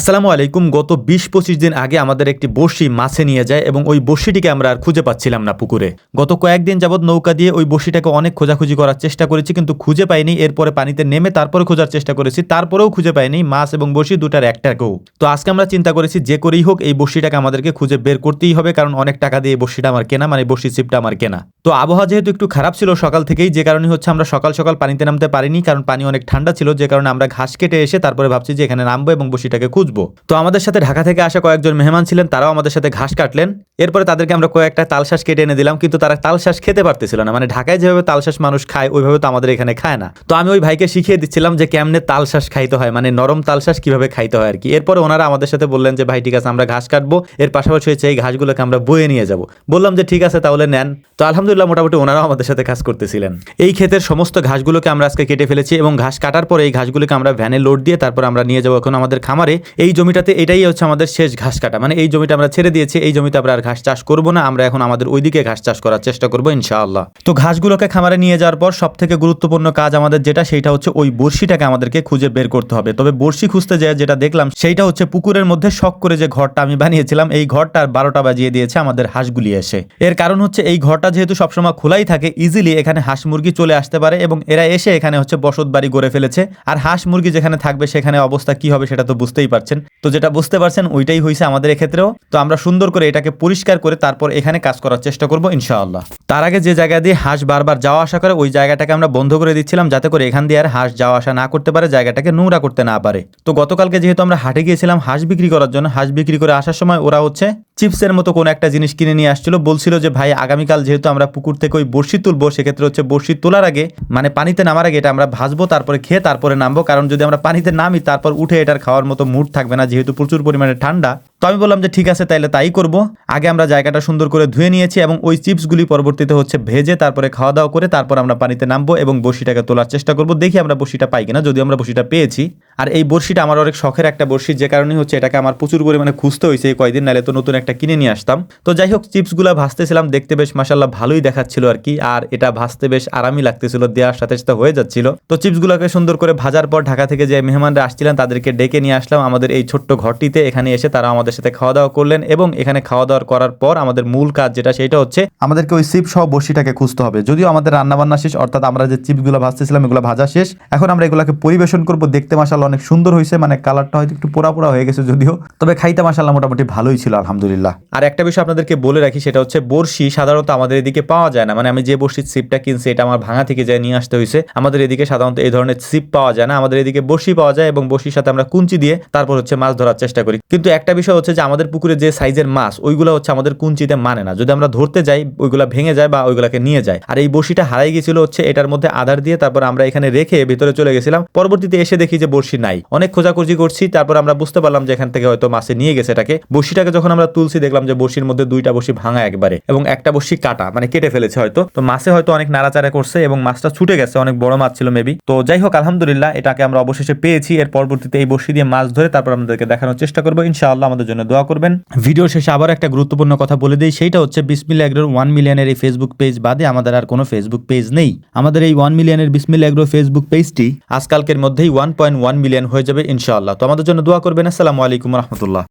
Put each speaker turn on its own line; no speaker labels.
আসসালামু আলাইকুম। গত বিশ পঁচিশ দিন আগে আমাদের একটি বড়শি মাছে নিয়ে যায় এবং ওই বড়শিটিকে আমরা আর খুঁজে পাচ্ছিলাম না পুকুরে। গত কয়েকদিন যাবৎ নৌকা দিয়ে ওই বড়শিটাকে অনেক খোঁজাখুঁজি করার চেষ্টা করেছি কিন্তু খুঁজে পাইনি। এরপরে পানিতে নেমে তারপরে খোঁজার চেষ্টা করেছি, তারপরেও খুঁজে পাইনি। মাছ এবং বড়শি দুটার একটাকেও। তো আজকে আমরা চিন্তা করেছি যে করেই হোক এই বড়শিটাকে আমাদেরকে খুঁজে বের করতেই হবে কারণ অনেক টাকা দিয়ে বড়শিটা আমার কেনা মানে বড়শি চিপটা আমার কেনা। তো আবহাওয়া যেহেতু একটু খারাপ ছিল সকাল থেকেই, যে কারণে হচ্ছে আমরা সকাল সকাল পানিতে নামতে পারিনি কারণ পানি অনেক ঠান্ডা ছিল, যে কারণে আমরা ঘাস কেটে এসে তারপরে ভাবছি যে এখানে নামবো এবং বসিটাকে খুঁজবো। তো আমাদের সাথে ঢাকা থেকে আসা কয়েকজন মেহমান ছিলেন, তারাও আমাদের সাথে ঘাস কাটলেন। এরপরে তাদেরকে আমরা কয়েকটা তালশ্বাস কেটে এনে দিলাম, কিন্তু তারা তালশ্বাস খেতে পারতেছিল না। মানে ঢাকায় যেভাবে তালশ্বাস মানুষ খায়, ওইভাবে তো আমাদের এখানে খায় না। তো আমি ওই ভাইকে শিখিয়ে দিচ্ছিলাম যে কেমনে তালশ্বাস খাইতে হয় মানে নরম তালশ্বাস কীভাবে খাইতে হয় আর কি এরপরে ওনারা আমাদের সাথে বললেন যে, ভাই, ঠিক আছে, আমরা ঘাস কাটবো। এর পাশাপাশি হচ্ছে এই ঘাসগুলোকে আমরা বয়ে নিয়ে যাব। বললাম যে, ঠিক আছে, তাহলে নেন। তো আলহামদুলিল্লাহ মোটামুটি ওনারাও আমাদের সাথে কাজ করতেছিলেন। এই ক্ষেতের সমস্ত ঘাসগুলোকে আমরা আজকে কেটে ফেলেছি এবং ঘাস কাটার পরে এই ঘাসগুলোকে আমরা ভ্যানে লোড দিয়ে তারপর আমরা নিয়ে যাব এখন আমাদের খামারে। এই জমিটাতে এটাই হচ্ছে আমাদের শেষ ঘাস কাটা। মানে এই জমিটা আমরা ছেড়ে দিয়েছি, এই জমিতে আমরা আর ঘাস চাষ করব না, আমরা এখন আমাদের ওইদিকে ঘাস চাষ করার চেষ্টা করব ইনশাআল্লাহ। তো ঘাসগুলোকে খামারে নিয়ে যাওয়ার পর সব থেকে গুরুত্বপূর্ণ কাজ আমাদের যেটা সেটা হচ্ছে ওই বড়শিটাকে আমাদেরকে খুঁজে বের করতে হবে। তবে বড়শি খুঁজতে যায় যেটা দেখলাম, সেইটা হচ্ছে পুকুরের মধ্যে শখ করে যে ঘরটা আমি বানিয়েছিলাম, এই ঘরটার বারোটা বাজিয়ে দিয়েছে আমাদের হাঁসগুলি এসে। এর কারণ হচ্ছে এই ঘরটা যেহেতু সবসময় খোলাই থাকে ইজিলি এখানে হাঁস মুরগি চলে আসতে পারে এবং এরা এসে এখানে হচ্ছে বসত বাড়ি গড়ে ফেলেছে। আর হাঁস মুরগি যেখানে থাকবে সেখানে অবস্থা কি হবে সেটা তো বুঝতেই পারছেন। তো যেটা বুঝতে পারছেন, ওইটাই হয়েছে আমাদের এক্ষেত্রেও। তো আমরা সুন্দর করে এটাকে পরিষ্কার করে তারপর এখানে কাজ করার চেষ্টা করব, ইনশাআল্লাহ। তার আগে যে জায়গা দিয়ে হাঁস বারবার যাওয়া আসা করে, ওই জায়গাটাকে আমরা বন্ধ করে দিচ্ছিলাম, যাতে করে এখান দিয়ে আর হাঁস যাওয়া আসা না করতে পারে, জায়গাটাকে নোংরা করতে না পারে। তো গতকালকে যেহেতু আমরা হাটে গিয়েছিলাম, হাঁস বিক্রি করার জন্য, হাঁস বিক্রি করে আসার সময় ওরা হচ্ছে চিপসের মতো কোনো একটা জিনিস কিনে নিয়ে আসছিল। বলছিল যে, ভাই, আগামীকাল যেহেতু আমরা পুকুর থেকে ওই বর্ষি তুলবো, সেক্ষেত্রে হচ্ছে বর্ষি তোলার আগে মানে পানিতে নামার আগে এটা আমরা ভাজবো, তারপরে খেয়ে তারপরে নামবো। কারণ যদি আমরা পানিতে নামি, তারপর উঠে এটার খাওয়ার মতো মুড থাকবে না, যেহেতু প্রচুর পরিমাণে ঠান্ডা। তো আমি বললাম যে ঠিক আছে, তাইলে তাই করব। আগে আমরা জায়গাটা সুন্দর করে ধুয়ে নিয়েছি এবং ওই চিপসগুলি পরবর্তীতে হচ্ছে ভেজে তারপরে খাওয়া দাওয়া করে তারপর আমরা পানিতে নামবো এবং বড়শিটাকে তোলার চেষ্টা করব। দেখি আমরা বড়শিটা পাই কিনা যদি আমরা বড়শিটা পেয়েছি। আর এই বড়শিটা আমার অনেক শখের একটা বড়শি যে কারণে হচ্ছে এটাকে আমার প্রচুর পরিমাণে খুঁজতে হয়েছে এই কয়দিন নাহলে তো নতুন একটা কিনে নিয়ে আসতাম। তো যাই হোক, চিপসগুলো ভাজতেছিলাম, দেখতে বেশ মাসাল্লাহ ভালোই দেখাচ্ছিল আর কি। আর এটা ভাজতে বেশ আরামই লাগতেছিল, দেওয়ার সাথে সাথে হয়ে যাচ্ছিল। তো চিপসগুলোকে সুন্দর করে ভাজার পর ঢাকা থেকে যে মেহমানরা আসছিলেন, তাদেরকে ডেকে নিয়ে আসলাম আমাদের এই ছোট্ট ঘরটিতে। এখানে এসে তারা আমাদের সাথে খাওয়া দাওয়া করলেন এবং এখানে খাওয়া দাওয়া করার পর আমাদের মূল কাজ যেটা সেটা হচ্ছে আমাদেরকে ওই চিপ সহ বড়শিটাকে খুঁজতে হবে। যদিও আমাদের রান্না বান্না শেষ অর্থাৎ আমরা যে চিপসগুলো ভাজতেছিলাম এগুলো ভাজা শেষ। এখন আমরা এগুলোকে পরিবেশন করব দেখতে মাসাল্লাহ অনেক সুন্দর হয়েছে মানে কালারটা হয়তো একটু পোড়া পোড়া হয়ে গেছে যদিও। তবে খাইতে মাসাল্লাহ মোটামুটি ভালোই ছিল আলহামদুলিল্লাহ। আর একটা বিষয় আপনাদেরকে বলে রাখি সেটা হচ্ছে বড়শি সাধারণত আমাদের এদিকে পাওয়া যায় না। মানে আমি যে বড়শির সিপটা কিনছি এটা আমার ভাঙা থেকে যায় নিয়ে আসতে হয়েছে। আমাদের এদিকে সাধারণত এই ধরনের সিপ পাওয়া যায় না। আমাদের এদিকে বড়শি পাওয়া যায় এবং বড়শির সাথে আমরা কুঞ্চি দিয়ে তারপর হচ্ছে মাছ ধরার চেষ্টা করি। কিন্তু একটা বিষয় হচ্ছে যে আমাদের পুকুরে যে সাইজের মাছ, ওইগুলো হচ্ছে আমাদের কুঞ্চিতে মানে না। যদি আমরা ধরতে যাই, ওইগুলা ভেঙে যায় বা ওইগুলাকে নিয়ে যায়। আর এই বড়শিটা হারাই গেছিল হচ্ছে এটার মধ্যে আধার দিয়ে, তারপর আমরা এখানে রেখে ভিতরে চলে গেছিলাম। পরবর্তীতে এসে দেখি যে বড়শি নাই। অনেক খোঁজাখুঁজি করছি, তারপর আমরা বুঝতে পারলাম যে এখান থেকে হয়তো মাছে নিয়ে গেছে এটাকে। বড়শিটাকে যখন আমরা তুলছি, দেখলাম যে বড়শির মধ্যে দুইটা বড়শি ভাঙা একবারে এবং একটা বড়শি কাটা মানে কেটে ফেলেছে হয়তো। তো মাছে হয়তো অনেক নাড়াচাড়া করছে এবং মাছটা ছুটে গেছে, অনেক বড় মাছ ছিল মেবি তো যাই হোক, আলহামদুলিল্লাহ, এটাকে আমরা অবশেষে পেয়েছি। এর পরবর্তীতে এই বড়শি দিয়ে মাছ ধরে তারপর আমাদেরকে দেখানোর চেষ্টা করব। ইনশাআল্লাহ আমাদের জন্য দোয়া করবেন। ভিডিও শেষে আবার একটা গুরুত্বপূর্ণ কথা বলে দিই, সেইটা হচ্ছে বিসমিল এগ্রোর ওয়ান মিলিয়নের এই ফেসবুক পেজ বাদে আমাদের আর কোনো ফেসবুক পেজ নেই। আমাদের এই ওয়ান মিলিয়নের বিসমিল অ্যাগ্রো ফেসবুক পেজটি আজকালকের মধ্যেই ওয়ান পয়েন্ট ওয়ান মিলিয়ন হয়ে যাবে ইনশাআল্লাহ। তো আমাদের জন্য দোয়া করবেন। আসসালামু আলাইকুম রহমতুল্লাহ।